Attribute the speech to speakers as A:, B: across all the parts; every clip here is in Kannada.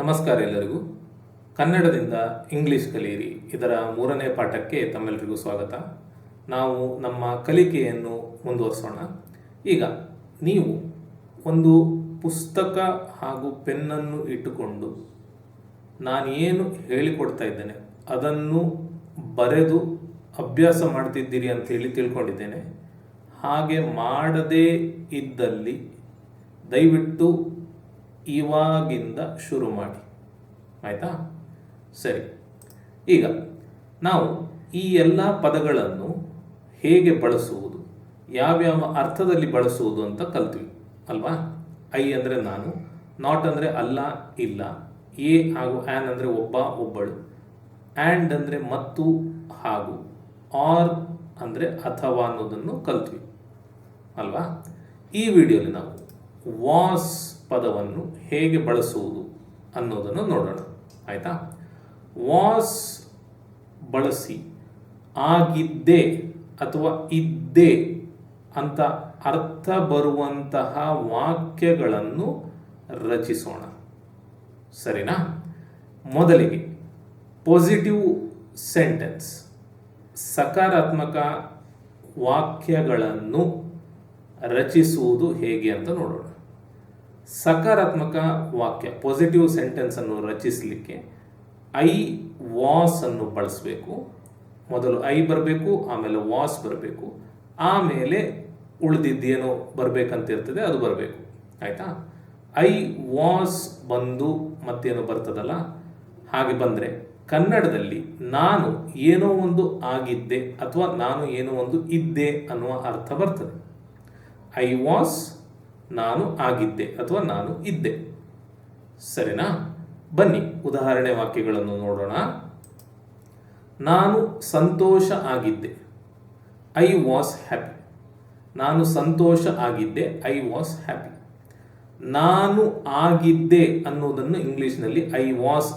A: ನಮಸ್ಕಾರ ಎಲ್ಲರಿಗೂ. ಕನ್ನಡದಿಂದ ಇಂಗ್ಲಿಷ್ ಕಲಿಯಿರಿ. ಇದರ ಮೂರನೇ ಪಾಠಕ್ಕೆ ತಮ್ಮೆಲ್ಲರಿಗೂ ಸ್ವಾಗತ. ನಾವು ನಮ್ಮ ಕಲಿಕೆಯನ್ನು ಮುಂದುವರಿಸೋಣ. ಈಗ ನೀವು ಒಂದು ಪುಸ್ತಕ ಹಾಗೂ ಪೆನ್ನನ್ನು ಇಟ್ಟುಕೊಂಡು ನಾನು ಏನು ಹೇಳಿಕೊಡ್ತಾ ಇದ್ದೇನೆ, ಅದನ್ನು ಬರೆದು ಅಭ್ಯಾಸ ಮಾಡ್ತಿದ್ದೀರಿ ಅಂತ ಹೇಳಿ ತಿಳ್ಕೊಂಡಿದ್ದೇನೆ. ಹಾಗೆ ಮಾಡದೇ ಇದ್ದಲ್ಲಿ ದಯವಿಟ್ಟು ಇವಾಗಿಂದ ಶುರು ಮಾಡಿ. ಆಯಿತಾ? ಸರಿ. ಈಗ ನಾವು ಈ ಎಲ್ಲ ಪದಗಳನ್ನು ಹೇಗೆ ಬಳಸುವುದು, ಯಾವ್ಯಾವ ಅರ್ಥದಲ್ಲಿ ಬಳಸುವುದು ಅಂತ ಕಲ್ತೀವಿ, ಅಲ್ವಾ? ಐ ಅಂದರೆ ನಾನು, ನಾಟ್ ಅಂದರೆ ಅಲ್ಲ, ಇಲ್ಲ. ಎ ಹಾಗೂ ಆ್ಯನ್ ಅಂದರೆ ಒಬ್ಬ, ಒಬ್ಬಳು. ಆ್ಯಂಡ್ ಅಂದರೆ ಮತ್ತು, ಹಾಗೂ. ಆರ್ ಅಂದರೆ ಅಥವಾ ಅನ್ನೋದನ್ನು ಕಲ್ತ್ವಿ, ಅಲ್ವಾ? ಈ ವಿಡಿಯೋಲಿ ನಾವು ವಾಸ್ ಪದವನ್ನು ಹೇಗೆ ಬಳಸುವುದು ಅನ್ನೋದನ್ನು ನೋಡೋಣ. ಆಯಿತಾ? ವಾಸ್ ಬಳಸಿ, ಆಗಿದ್ದೆ ಅಥವಾ ಇದ್ದೆ ಅಂತ ಅರ್ಥ ಬರುವಂತಹ ವಾಕ್ಯಗಳನ್ನು ರಚಿಸೋಣ. ಸರಿನಾ? ಮೊದಲಿಗೆ ಪಾಸಿಟಿವ್ ಸೆಂಟೆನ್ಸ್ ಸಕಾರಾತ್ಮಕ ವಾಕ್ಯಗಳನ್ನು ರಚಿಸುವುದು ಹೇಗೆ ಅಂತ ನೋಡೋಣ. ಸಕಾರಾತ್ಮಕ ವಾಕ್ಯ ಪಾಸಿಟಿವ್ ಸೆಂಟೆನ್ಸ್ ಅನ್ನು ರಚಿಸಲಿಕ್ಕೆ ಐ ವಾಸ್ ಅನ್ನು ಬಳಸಬೇಕು. ಮೊದಲು ಐ ಬರಬೇಕು, ಆಮೇಲೆ ವಾಸ್ ಬರಬೇಕು. ಆಮೇಲೆ ಉಳಿದಿದ್ದೇನೋ ಬರಬೇಕಂತ ಇರ್ತದೆ ಅದು ಬರಬೇಕು. ಆಯಿತಾ? ಐ ವಾಸ್ ಬಂದು ಮತ್ತೇನು ಬರ್ತದಲ್ಲ? ಹಾಗೆ ಬಂದರೆ ಕನ್ನಡದಲ್ಲಿ ನಾನು ಏನೋ ಒಂದು ಆಗಿದ್ದೆ ಅಥವಾ ನಾನು ಏನೋ ಒಂದು ಇದ್ದೆ ಅನ್ನುವ ಅರ್ಥ ಬರ್ತದೆ. ಐ ವಾಸ್ ನಾನು ಆಗಿದ್ದೆ ಅಥವಾ ನಾನು ಇದ್ದೆ. ಸರಿನಾ? ಬನ್ನಿ, ಉದಾಹರಣೆ ವಾಕ್ಯಗಳನ್ನು ನೋಡೋಣ. ನಾನು ಸಂತೋಷ ಆಗಿದ್ದೆ. ಐ ವಾಸ್ ಹ್ಯಾಪಿ ನಾನು ಸಂತೋಷ ಆಗಿದ್ದೆ. ಐ ವಾಸ್ ಹ್ಯಾಪಿ ನಾನು ಆಗಿದ್ದೆ ಅನ್ನೋದನ್ನು ಇಂಗ್ಲೀಷ್ನಲ್ಲಿ ಐ ವಾಸ್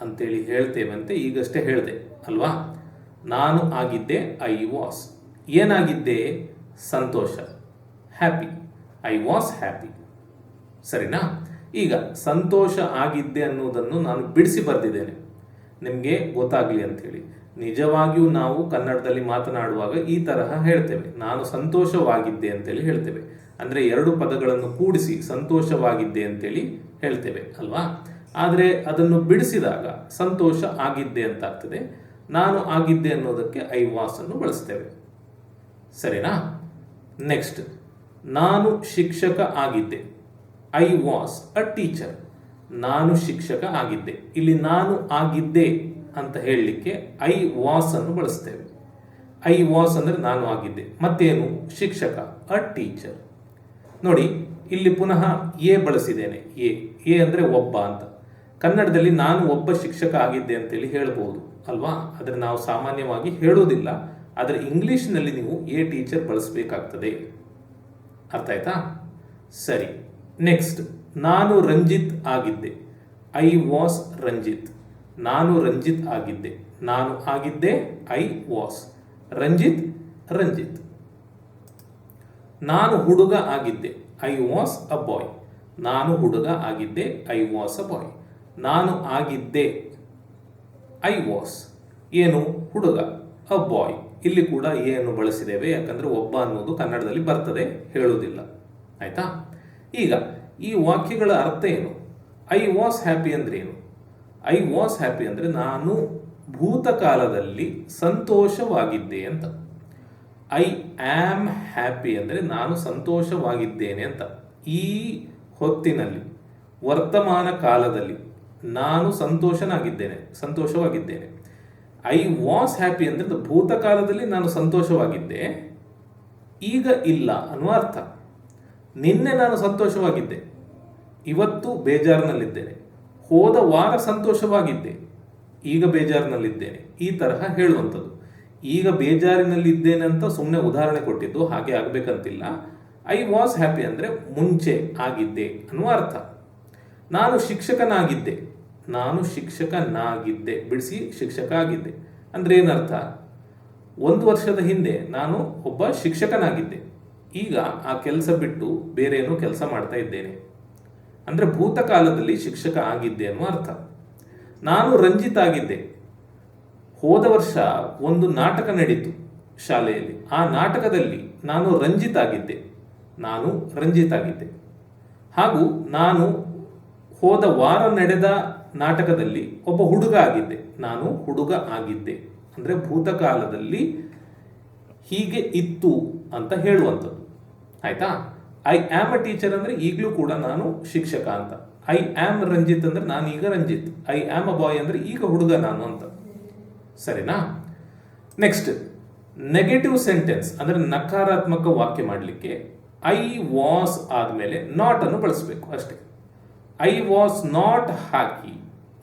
A: ಅಂತೇಳಿ ಹೇಳ್ತೇವಂತೆ ಈಗಷ್ಟೇ ಹೇಳಿದೆ, ಅಲ್ವಾ? ನಾನು ಆಗಿದ್ದೆ ಐ ವಾಸ್ ಏನಾಗಿದ್ದೆ? ಸಂತೋಷ. ಹ್ಯಾಪಿ ಐ ವಾಸ್ ಹ್ಯಾಪಿ ಸರಿನಾ? ಈಗ ಸಂತೋಷ ಆಗಿದ್ದೆ ಅನ್ನೋದನ್ನು ನಾನು ಬಿಡಿಸಿ ಬರೆದಿದ್ದೇನೆ. ನಿಮಗೆ ಗೊತ್ತಾಗಲಿ ಅಂಥೇಳಿ. ನಿಜವಾಗಿಯೂ ನಾವು ಕನ್ನಡದಲ್ಲಿ ಮಾತನಾಡುವಾಗ ಈ ತರಹ ಹೇಳ್ತೇವೆ. ನಾನು ಸಂತೋಷವಾಗಿದ್ದೆ ಅಂತೇಳಿ ಹೇಳ್ತೇವೆ. ಅಂದರೆ ಎರಡು ಪದಗಳನ್ನು ಕೂಡಿಸಿ ಸಂತೋಷವಾಗಿದ್ದೆ ಅಂತೇಳಿ ಹೇಳ್ತೇವೆ, ಅಲ್ವಾ? ಆದರೆ ಅದನ್ನು ಬಿಡಿಸಿದಾಗ ಸಂತೋಷ ಆಗಿದ್ದೆ ಅಂತಾಗ್ತದೆ. ನಾನು ಆಗಿದ್ದೆ ಅನ್ನೋದಕ್ಕೆ ಐ ವಾಸನ್ನು ಬಳಸ್ತೇವೆ. ಸರಿನಾ? ನೆಕ್ಸ್ಟ್ ನಾನು ಶಿಕ್ಷಕ ಆಗಿದ್ದೆ. ಐ ವಾಸ್ ಅ ಟೀಚರ್ ನಾನು ಶಿಕ್ಷಕ ಆಗಿದ್ದೆ. ಇಲ್ಲಿ ನಾನು ಆಗಿದ್ದೆ ಅಂತ ಹೇಳಲಿಕ್ಕೆ ಐ ವಾಸ್ ಅನ್ನು ಬಳಸ್ತೇವೆ. ಐ ವಾಸ್ ಅಂದರೆ ನಾನು ಆಗಿದ್ದೆ. ಮತ್ತೇನು? ಶಿಕ್ಷಕ ಅ ಟೀಚರ್ ನೋಡಿ, ಇಲ್ಲಿ ಪುನಃ ಎ ಬಳಸಿದ್ದೇನೆ. ಎ ಎ ಅಂದರೆ ಒಬ್ಬ ಅಂತ. ಕನ್ನಡದಲ್ಲಿ ನಾನು ಒಬ್ಬ ಶಿಕ್ಷಕ ಆಗಿದ್ದೆ ಅಂತೇಳಿ ಹೇಳ್ಬೋದು, ಅಲ್ವಾ? ಆದರೆ ನಾವು ಸಾಮಾನ್ಯವಾಗಿ ಹೇಳೋದಿಲ್ಲ. ಆದರೆ ಇಂಗ್ಲೀಷ್ನಲ್ಲಿ ನೀವು ಎ ಟೀಚರ್ ಬಳಸಬೇಕಾಗ್ತದೆ. ಅರ್ಥ ಆಯ್ತಾ? ಸರಿ. ನೆಕ್ಸ್ಟ್ ನಾನು ರಂಜಿತ್ ಆಗಿದ್ದೆ. I was Ranjit. ನಾನು ರಂಜಿತ್ ಆಗಿದ್ದೆ. ನಾನು ಆಗಿದ್ದೆ ಐ ವಾಸ್ ರಂಜಿತ್ ರಂಜಿತ್. ನಾನು ಹುಡುಗ ಆಗಿದ್ದೆ. ಐ ವಾಸ್ ಅ ಬಾಯ್ ನಾನು ಹುಡುಗ ಆಗಿದ್ದೆ. ಐ ವಾಸ್ ಅ ಬಾಯ್ ನಾನು ಆಗಿದ್ದೆ. ಐ ವಾಸ್ ಏನು? ಹುಡುಗ. ಅ ಬಾಯ್ ಇಲ್ಲಿ ಕೂಡ ಏನು ಬಳಸಿದ್ದೇವೆ, ಯಾಕಂದರೆ ಒಬ್ಬ ಅನ್ನೋದು ಕನ್ನಡದಲ್ಲಿ ಬರ್ತದೆ, ಹೇಳುವುದಿಲ್ಲ. ಆಯ್ತಾ? ಈಗ ಈ ವಾಕ್ಯಗಳ ಅರ್ಥ ಏನು? ಐ ವಾಸ್ ಹ್ಯಾಪಿ ಅಂದ್ರೆ ಏನು? ಐ ವಾಸ್ ಹ್ಯಾಪಿ ಅಂದರೆ ನಾನು ಭೂತಕಾಲದಲ್ಲಿ ಸಂತೋಷವಾಗಿದ್ದೆ ಅಂತ. ಐ ಆಮ್ ಹ್ಯಾಪಿ ಅಂದರೆ ನಾನು ಸಂತೋಷವಾಗಿದ್ದೇನೆ ಅಂತ. ಈ ಹೊತ್ತಿನಲ್ಲಿ, ವರ್ತಮಾನ ಕಾಲದಲ್ಲಿ ನಾನು ಸಂತೋಷನಾಗಿದ್ದೇನೆ, ಸಂತೋಷವಾಗಿದ್ದೇನೆ. ಐ ವಾಸ್ ಹ್ಯಾಪಿ ಅಂದರೆ ಭೂತಕಾಲದಲ್ಲಿ ನಾನು ಸಂತೋಷವಾಗಿದ್ದೆ. ಈಗ ಇಲ್ಲ ಅನ್ನುವ ಅರ್ಥ. ನಿನ್ನೆ ನಾನು ಸಂತೋಷವಾಗಿದ್ದೆ. ಇವತ್ತು ಬೇಜಾರಿನಲ್ಲಿದ್ದೇನೆ. ಹೋದ ವಾರ ಸಂತೋಷವಾಗಿದ್ದೆ. ಈಗ ಬೇಜಾರಿನಲ್ಲಿದ್ದೇನೆ. ಈ ತರಹ ಹೇಳುವಂಥದ್ದು. ಈಗ ಬೇಜಾರಿನಲ್ಲಿದ್ದೇನೆ ಅಂತ ಸುಮ್ಮನೆ ಉದಾಹರಣೆ ಕೊಟ್ಟಿದ್ದು ಹಾಗೆ ಆಗಬೇಕಂತಿಲ್ಲ. ಐ ವಾಸ್ ಹ್ಯಾಪಿ ಅಂದರೆ ಮುಂಚೆ ಆಗಿದ್ದೆ ಅನ್ನುವ ಅರ್ಥ. ನಾನು ಶಿಕ್ಷಕನಾಗಿದ್ದೆ. ನಾನು ಶಿಕ್ಷಕನಾಗಿದ್ದೆ. ಬಿಡಿಸಿ ಶಿಕ್ಷಕ ಆಗಿದ್ದೆ ಅಂದರೆ ಏನರ್ಥ? ಒಂದು ವರ್ಷದ ಹಿಂದೆ ನಾನು ಒಬ್ಬ ಶಿಕ್ಷಕನಾಗಿದ್ದೆ. ಈಗ ಆ ಕೆಲಸ ಬಿಟ್ಟು ಬೇರೆ ಏನೋ ಕೆಲಸ ಮಾಡ್ತಾ ಇದ್ದೇನೆ. ಅಂದರೆ ಭೂತಕಾಲದಲ್ಲಿ ಶಿಕ್ಷಕ ಆಗಿದ್ದೆ ಅನ್ನೋ ಅರ್ಥ. ನಾನು ರಂಜಿತ್ ಆಗಿದ್ದೆ. ಹೋದ ವರ್ಷ ಒಂದು ನಾಟಕ ನಡೀತು ಶಾಲೆಯಲ್ಲಿ. ಆ ನಾಟಕದಲ್ಲಿ ನಾನು ರಂಜಿತ್ ಆಗಿದ್ದೆ. ನಾನು ರಂಜಿತ್ ಆಗಿದ್ದೆ. ಹಾಗೂ ನಾನು ಹೋದ ವಾರ ನಡೆದ ನಾಟಕದಲ್ಲಿ ಒಬ್ಬ ಹುಡುಗ ಆಗಿದ್ದೆ. ನಾನು ಹುಡುಗ ಆಗಿದ್ದೆ. ಅಂದರೆ ಭೂತಕಾಲದಲ್ಲಿ ಹೀಗೆ ಇತ್ತು ಅಂತ ಹೇಳುವಂಥದ್ದು. ಆಯಿತಾ? ಐ ಆಮ್ ಅ ಟೀಚರ್ ಅಂದರೆ ಈಗಲೂ ಕೂಡ ನಾನು ಶಿಕ್ಷಕ ಅಂತ. ಐ ಆಮ್ ರಂಜಿತ್ ಅಂದರೆ ನಾನು ಈಗ Ranjit. I am a boy ಅಂದರೆ ಈಗ ಹುಡುಗ ನಾನು ಅಂತ. ಸರಿನಾ? ನೆಕ್ಸ್ಟ್ ನೆಗೆಟಿವ್ ಸೆಂಟೆನ್ಸ್ ಅಂದರೆ ನಕಾರಾತ್ಮಕ ವಾಕ್ಯ ಮಾಡಲಿಕ್ಕೆ ಐ ವಾಸ್ ಆದಮೇಲೆ ನಾಟ್ ಅನ್ನು ಬಳಸಬೇಕು ಅಷ್ಟೇ. ಐ ವಾಸ್ ನಾಟ್ ಹಾಕಿ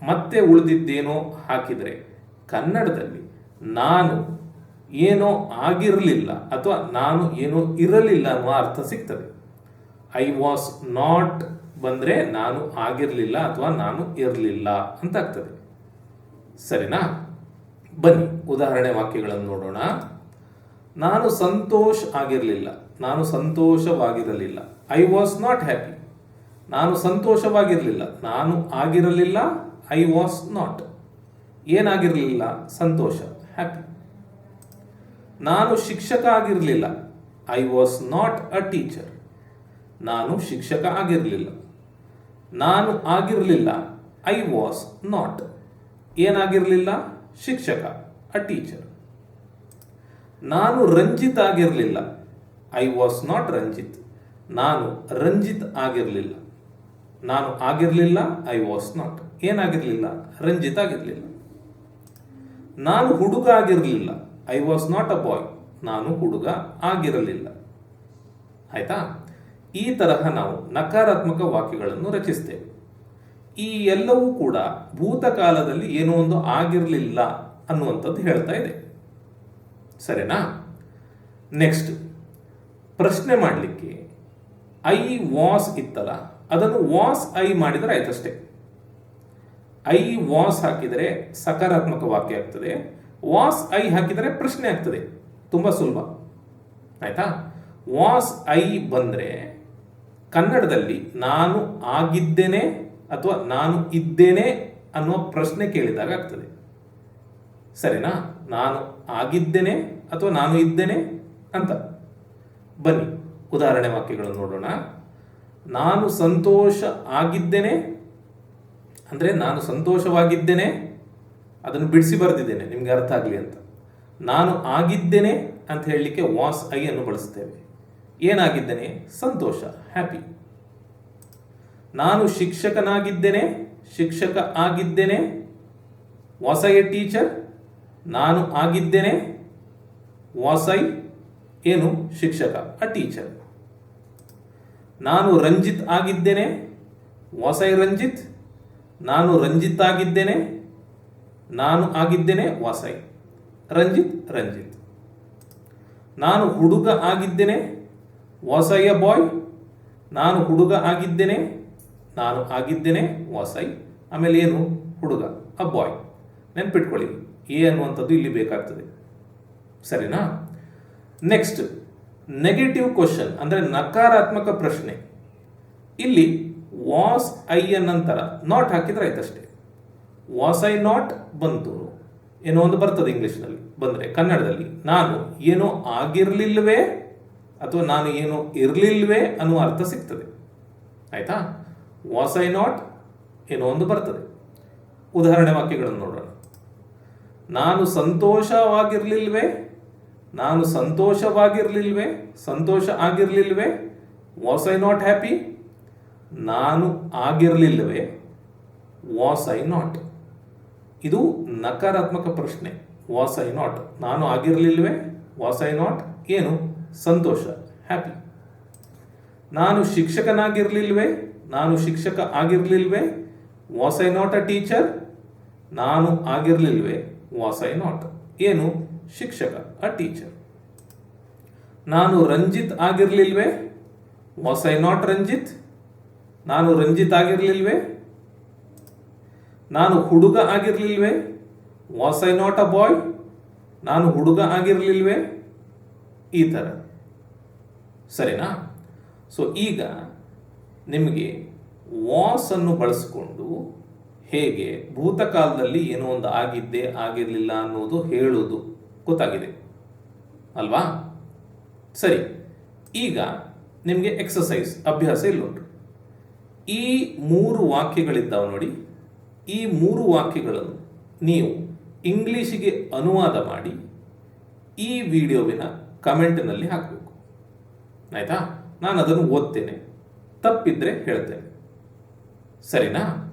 A: ಮತ್ತೆ ಉಳಿದಿದ್ದೇನೋ ಹಾಕಿದರೆ ಕನ್ನಡದಲ್ಲಿ ನಾನು ಏನೋ ಆಗಿರಲಿಲ್ಲ ಅಥವಾ ನಾನು ಏನೋ ಇರಲಿಲ್ಲ ಅನ್ನುವ ಅರ್ಥ ಸಿಗ್ತದೆ. ಐ ವಾಸ್ ನಾಟ್ ಬಂದರೆ ನಾನು ಆಗಿರಲಿಲ್ಲ ಅಥವಾ ನಾನು ಇರಲಿಲ್ಲ ಅಂತ ಆಗ್ತದೆ ಸರಿನಾ? ಬನ್ನಿ, ಉದಾಹರಣೆ ವಾಕ್ಯಗಳನ್ನು ನೋಡೋಣ. ನಾನು ಸಂತೋಷ ಆಗಿರಲಿಲ್ಲ. ನಾನು ಸಂತೋಷವಾಗಿರಲಿಲ್ಲ. ಐ ವಾಸ್ ನಾಟ್ ಹ್ಯಾಪಿ ನಾನು ಸಂತೋಷವಾಗಿರಲಿಲ್ಲ. ನಾನು ಆಗಿರಲಿಲ್ಲ. ಐ ವಾಸ್ ನಾಟ್ ಏನಾಗಿರಲಿಲ್ಲ? ಸಂತೋಷ. ಹ್ಯಾಪಿ ನಾನು ಶಿಕ್ಷಕ ಆಗಿರಲಿಲ್ಲ. I was not a teacher ನಾನು ಶಿಕ್ಷಕ ಆಗಿರಲಿಲ್ಲ. ನಾನು ಆಗಿರಲಿಲ್ಲ. ಐ ವಾಸ್ ನಾಟ್ ಏನಾಗಿರಲಿಲ್ಲ? ಶಿಕ್ಷಕ ಅ ಟೀಚರ್ ನಾನು ರಂಜಿತ್ ಆಗಿರಲಿಲ್ಲ. I was not Ranjit. ನಾನು ರಂಜಿತ್ ಆಗಿರಲಿಲ್ಲ. ನಾನು ಆಗಿರಲಿಲ್ಲ ಐ ವಾಸ್ ನಾಟ್ ಏನಾಗಿರಲಿಲ್ಲ? ರಂಜಿತ್ ಆಗಿರಲಿಲ್ಲ. ನಾನು ಹುಡುಗ ಆಗಿರಲಿಲ್ಲ I was not a boy ನಾನು ಹುಡುಗ ಆಗಿರಲಿಲ್ಲ. ಆಯ್ತಾ? ಈ ತರಹ ನಾವು ನಕಾರಾತ್ಮಕ ವಾಕ್ಯಗಳನ್ನು ರಚಿಸ್ತೇವೆ. ಈ ಎಲ್ಲವೂ ಕೂಡ ಭೂತಕಾಲದಲ್ಲಿ ಏನೋ ಒಂದು ಆಗಿರಲಿಲ್ಲ ಅನ್ನುವಂಥದ್ದು ಹೇಳ್ತಾ ಇದೆ. ಸರಿನಾ? ನೆಕ್ಸ್ಟ್ ಪ್ರಶ್ನೆ ಮಾಡಲಿಕ್ಕೆ ಐ ವಾಸ್ ಇತ್ತಲ್ಲ? ಅದನ್ನು ವಾಸ್ ಐ ಮಾಡಿದರೆ ಆಯ್ತಷ್ಟೇ. ಐ ವಾಸ್ ಹಾಕಿದರೆ ಸಕಾರಾತ್ಮಕ ವಾಕ್ಯ ಆಗ್ತದೆ. ವಾಸ್ ಐ ಹಾಕಿದರೆ ಪ್ರಶ್ನೆ ಆಗ್ತದೆ. ತುಂಬ ಸುಲಭ. ಆಯ್ತಾ? ವಾಸ್ ಐ ಬಂದರೆ ಕನ್ನಡದಲ್ಲಿ ನಾನು ಆಗಿದ್ದೇನೆ ಅಥವಾ ನಾನು ಇದ್ದೇನೆ ಅನ್ನುವ ಪ್ರಶ್ನೆ ಕೇಳಿದಾಗ ಆಗ್ತದೆ. ಸರಿನಾ? ನಾನು ಆಗಿದ್ದೇನೆ ಅಥವಾ ನಾನು ಇದ್ದೇನೆ ಅಂತ. ಬನ್ನಿ, ಉದಾಹರಣೆ ವಾಕ್ಯಗಳನ್ನು ನೋಡೋಣ. ನಾನು ಸಂತೋಷ ಆಗಿದ್ದೇನೆ, ಅಂದರೆ ನಾನು ಸಂತೋಷವಾಗಿದ್ದೇನೆ, ಅದನ್ನು ಬಿಡಿಸಿ ಬರೆದಿದ್ದೇನೆ, ನಿಮಗೆ ಅರ್ಥ ಆಗಲಿ ಅಂತ. ನಾನು ಆಗಿದ್ದೇನೆ ಅಂತ ಹೇಳಲಿಕ್ಕೆ ವಾಸ್ ಐ ಅನ್ನು ಬಳಸ್ತೇವೆ ಏನಾಗಿದ್ದೇನೆ? ಸಂತೋಷ ಹ್ಯಾಪಿ ನಾನು ಶಿಕ್ಷಕನಾಗಿದ್ದೇನೆ, ಶಿಕ್ಷಕ ಆಗಿದ್ದೇನೆ, ವಾಸ್ ಐ ಎ ಟೀಚರ್, ನಾನು ಆಗಿದ್ದೇನೆ, ವಾಸ್ ಐ ಏನು? ಶಿಕ್ಷಕ, ಅ ಟೀಚರ್. ನಾನು ರಂಜಿತ್ ಆಗಿದ್ದೇನೆ. ವಾಸೈ ರಂಜಿತ್, ನಾನು ರಂಜಿತ್ ಆಗಿದ್ದೇನೆ. ನಾನು ಆಗಿದ್ದೇನೆ ವಾಸೈ. ರಂಜಿತ್ ರಂಜಿತ್. ನಾನು ಹುಡುಗ ಆಗಿದ್ದೇನೆ. Was I a boy. ನಾನು ಹುಡುಗ ಆಗಿದ್ದೇನೆ. ನಾನು ಆಗಿದ್ದೇನೆ ವಾಸೈ. ಆಮೇಲೆ ಏನು? ಹುಡುಗ ಅ ಬಾಯ್. ನೆನ್ಪಿಟ್ಕೊಳ್ಳಿ. ಏ ಅನ್ನುವಂಥದ್ದು ಇಲ್ಲಿ ಬೇಕಾಗ್ತದೆ. ಸರಿನಾ? ನೆಕ್ಸ್ಟ್ ನೆಗೆಟಿವ್ ಕ್ವಶನ್ ಅಂದರೆ ನಕಾರಾತ್ಮಕ ಪ್ರಶ್ನೆ. ಇಲ್ಲಿ ವಾಸ್ ಐ ನಂತರ ನಾಟ್ ಹಾಕಿದ್ರೆ ಆಯ್ತಷ್ಟೇ. ವಾಸ್ ಐ ನಾಟ್ ಬಂತು. ಏನೋ ಒಂದು ಬರ್ತದೆ ಇಂಗ್ಲೀಷ್ನಲ್ಲಿ, ಬಂದರೆ ಕನ್ನಡದಲ್ಲಿ. ನಾನು ಏನೋ ಆಗಿರಲಿಲ್ವೇ ಅಥವಾ ನಾನು ಏನೋ ಇರಲಿಲ್ವೇ ಅನ್ನುವ ಅರ್ಥ ಸಿಗ್ತದೆ. ಆಯ್ತಾ? ವಾಸ್ ಐ ನಾಟ್ ಏನೋ ಒಂದು ಬರ್ತದೆ. ಉದಾಹರಣೆ ವಾಕ್ಯಗಳನ್ನು ನೋಡೋಣ. ನಾನು ಸಂತೋಷವಾಗಿರಲಿಲ್ವೇ ನಾನು ಸಂತೋಷವಾಗಿರಲಿಲ್ವೇ? ಸಂತೋಷ ಆಗಿರಲಿಲ್ವೇ? ವಾಸ್ ಐ ನಾಟ್ ಹ್ಯಾಪಿ ನಾನು ಆಗಿರಲಿಲ್ಲವೇ ವಾಸ್ ಐ ನಾಟ್ ಇದು ನಕಾರಾತ್ಮಕ ಪ್ರಶ್ನೆ. ವಾಸ್ ಐ ನಾಟ್ ನಾನು ಆಗಿರಲಿಲ್ವೇ? ವಾಸ್ ಐ ನಾಟ್ ಏನು? ಸಂತೋಷ ಹ್ಯಾಪಿ ನಾನು ಶಿಕ್ಷಕನಾಗಿರಲಿಲ್ವೇ? ನಾನು ಶಿಕ್ಷಕ ಆಗಿರಲಿಲ್ವೇ? Was I not a teacher ನಾನು ಆಗಿರಲಿಲ್ವೇ? ವಾಸ್ ಐ ನಾಟ್ ಏನು? ಶಿಕ್ಷಕ ಅ ಟೀಚರ್ ನಾನು Ranjit ಆಗಿರಲಿಲ್ವೇ? Was I not Ranjit? ನಾನು ರಂಜಿತ್ ಆಗಿರಲಿಲ್ವೇ? ನಾನು ಹುಡುಗ ಆಗಿರ್ಲಿಲ್ವೇ? Was I not a boy ನಾನು ಹುಡುಗ ಆಗಿರಲಿಲ್ವೇ? ಈ ಥರ. ಸರಿನಾ? ಸೊ ಈಗ ನಿಮಗೆ ವಾಸ್ ಅನ್ನು ಬಳಸಿಕೊಂಡು ಹೇಗೆ ಭೂತಕಾಲದಲ್ಲಿ ಏನೋ ಒಂದು ಆಗಿದ್ದೆ ಆಗಿರಲಿಲ್ಲ ಅನ್ನೋದು ಹೇಳೋದು. ಗೊತ್ತಾಗಿದೆ. ಅಲ್ವಾ? ಸರಿ. ಈಗ ನಿಮಗೆ ಎಕ್ಸಸೈಸ್ ಅಭ್ಯಾಸ ಇಲ್ಲುಂಟು. ಈ ಮೂರು ವಾಕ್ಯಗಳಿದ್ದಾವೆ ನೋಡಿ. ಈ ಮೂರು ವಾಕ್ಯಗಳನ್ನು ನೀವು ಇಂಗ್ಲೀಷಿಗೆ ಅನುವಾದ ಮಾಡಿ ಈ ವಿಡಿಯೋವಿನ ಕಮೆಂಟ್ನಲ್ಲಿ ಹಾಕಬೇಕು. ಆಯಿತಾ? ನಾನು ಅದನ್ನು ಓದ್ತೇನೆ. ತಪ್ಪಿದ್ರೆ ಹೇಳ್ತೇನೆ. ಸರಿನಾ?